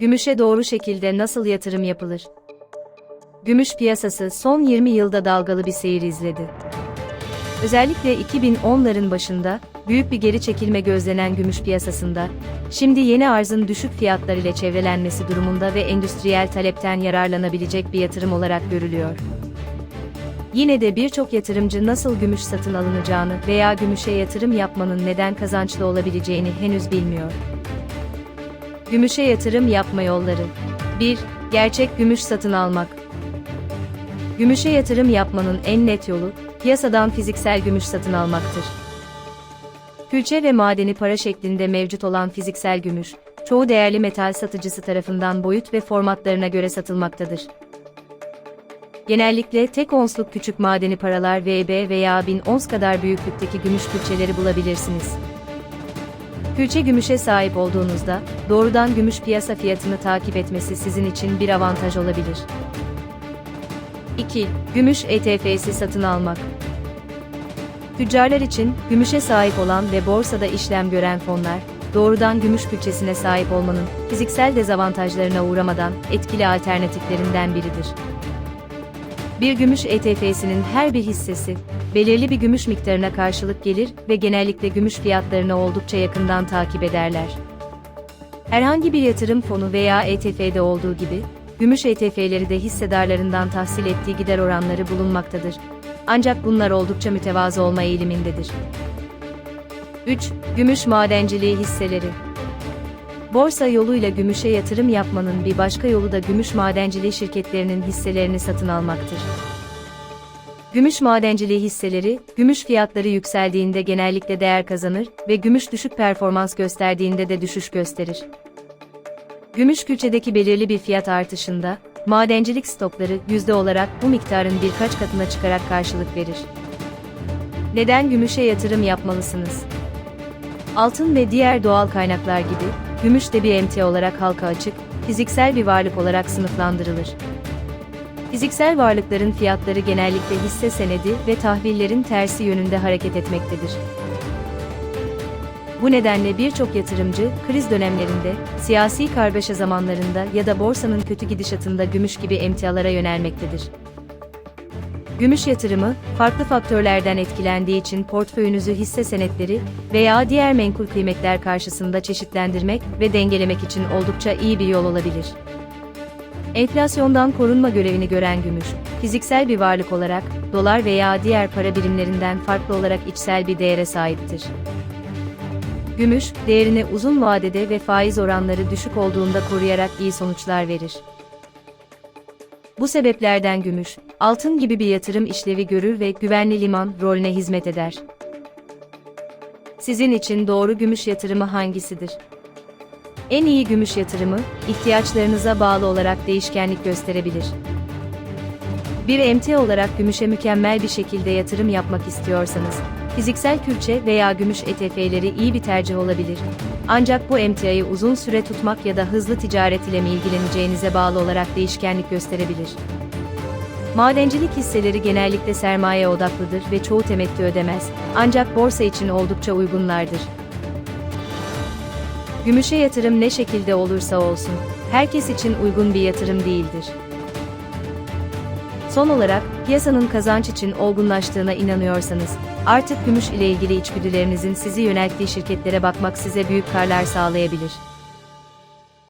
Gümüşe doğru şekilde nasıl yatırım yapılır? Gümüş piyasası son 20 yılda dalgalı bir seyir izledi. Özellikle 2010'ların başında büyük bir geri çekilme gözlenen gümüş piyasasında, şimdi yeni arzın düşük fiyatlar ile çevrelenmesi durumunda ve endüstriyel talepten yararlanabilecek bir yatırım olarak görülüyor. Yine de birçok yatırımcı nasıl gümüş satın alınacağını veya gümüşe yatırım yapmanın neden kazançlı olabileceğini henüz bilmiyor. Gümüşe yatırım yapma yolları. 1. Gerçek gümüş satın almak. Gümüşe yatırım yapmanın en net yolu, piyasadan fiziksel gümüş satın almaktır. Külçe ve madeni para şeklinde mevcut olan fiziksel gümüş, çoğu değerli metal satıcısı tarafından boyut ve formatlarına göre satılmaktadır. Genellikle tek onsluk küçük madeni paralar VB veya 1000 ons kadar büyüklükteki gümüş külçeleri bulabilirsiniz. Külçe gümüşe sahip olduğunuzda, doğrudan gümüş piyasa fiyatını takip etmesi sizin için bir avantaj olabilir. 2. Gümüş ETF'si satın almak. Tüccarlar için, gümüşe sahip olan ve borsada işlem gören fonlar, doğrudan gümüş külçesine sahip olmanın, fiziksel dezavantajlarına uğramadan, etkili alternatiflerinden biridir. Bir gümüş ETF'sinin her bir hissesi, belirli bir gümüş miktarına karşılık gelir ve genellikle gümüş fiyatlarını oldukça yakından takip ederler. Herhangi bir yatırım fonu veya ETF'de olduğu gibi, gümüş ETF'leri de hissedarlarından tahsil ettiği gider oranları bulunmaktadır. Ancak bunlar oldukça mütevazı olma eğilimindedir. 3. Gümüş madenciliği hisseleri Borsa yoluyla gümüşe yatırım yapmanın bir başka yolu da gümüş madenciliği şirketlerinin hisselerini satın almaktır. Gümüş madenciliği hisseleri, gümüş fiyatları yükseldiğinde genellikle değer kazanır ve gümüş düşük performans gösterdiğinde de düşüş gösterir. Gümüş külçedeki belirli bir fiyat artışında, madencilik stokları yüzde olarak bu miktarın birkaç katına çıkarak karşılık verir. Neden gümüşe yatırım yapmalısınız? Altın ve diğer doğal kaynaklar gibi, gümüş de bir emtia olarak halka açık, fiziksel bir varlık olarak sınıflandırılır. Fiziksel varlıkların fiyatları genellikle hisse senedi ve tahvillerin tersi yönünde hareket etmektedir. Bu nedenle birçok yatırımcı, kriz dönemlerinde, siyasi kargaşa zamanlarında ya da borsanın kötü gidişatında gümüş gibi emtialara yönelmektedir. Gümüş yatırımı, farklı faktörlerden etkilendiği için portföyünüzü hisse senetleri veya diğer menkul kıymetler karşısında çeşitlendirmek ve dengelemek için oldukça iyi bir yol olabilir. Enflasyondan korunma görevini gören gümüş, fiziksel bir varlık olarak, dolar veya diğer para birimlerinden farklı olarak içsel bir değere sahiptir. Gümüş, değerini uzun vadede ve faiz oranları düşük olduğunda koruyarak iyi sonuçlar verir. Bu sebeplerden gümüş, altın gibi bir yatırım işlevi görür ve güvenli liman rolüne hizmet eder. Sizin için doğru gümüş yatırımı hangisidir? En iyi gümüş yatırımı, ihtiyaçlarınıza bağlı olarak değişkenlik gösterebilir. Bir emtia olarak gümüşe mükemmel bir şekilde yatırım yapmak istiyorsanız, fiziksel külçe veya gümüş ETF'leri iyi bir tercih olabilir. Ancak bu emtiayı uzun süre tutmak ya da hızlı ticaret ile mi ilgileneceğinize bağlı olarak değişkenlik gösterebilir. Madencilik hisseleri genellikle sermaye odaklıdır ve çoğu temettü ödemez, ancak borsa için oldukça uygunlardır. Gümüşe yatırım ne şekilde olursa olsun, herkes için uygun bir yatırım değildir. Son olarak, piyasanın kazanç için olgunlaştığına inanıyorsanız, artık gümüş ile ilgili içgüdülerinizin sizi yönelttiği şirketlere bakmak size büyük karlar sağlayabilir.